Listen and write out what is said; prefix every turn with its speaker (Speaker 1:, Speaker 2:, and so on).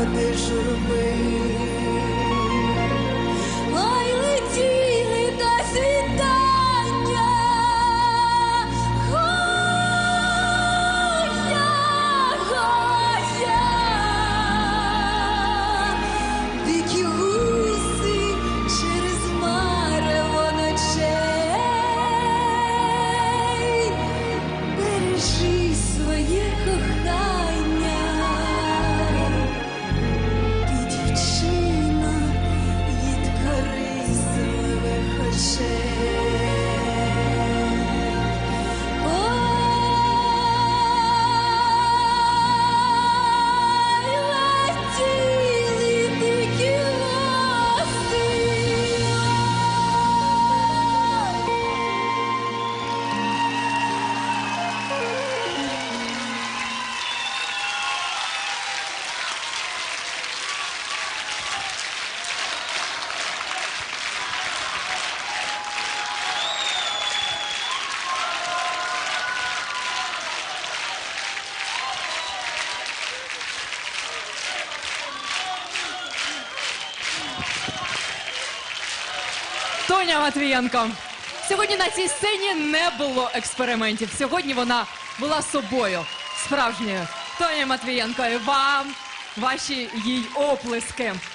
Speaker 1: 我的是唯一。
Speaker 2: Тоня Матвієнко. Сьогодні на цій сцені не було експериментів. Сьогодні вона була собою справжньою. Тоня Матвієнко і вам ваші їй оплески.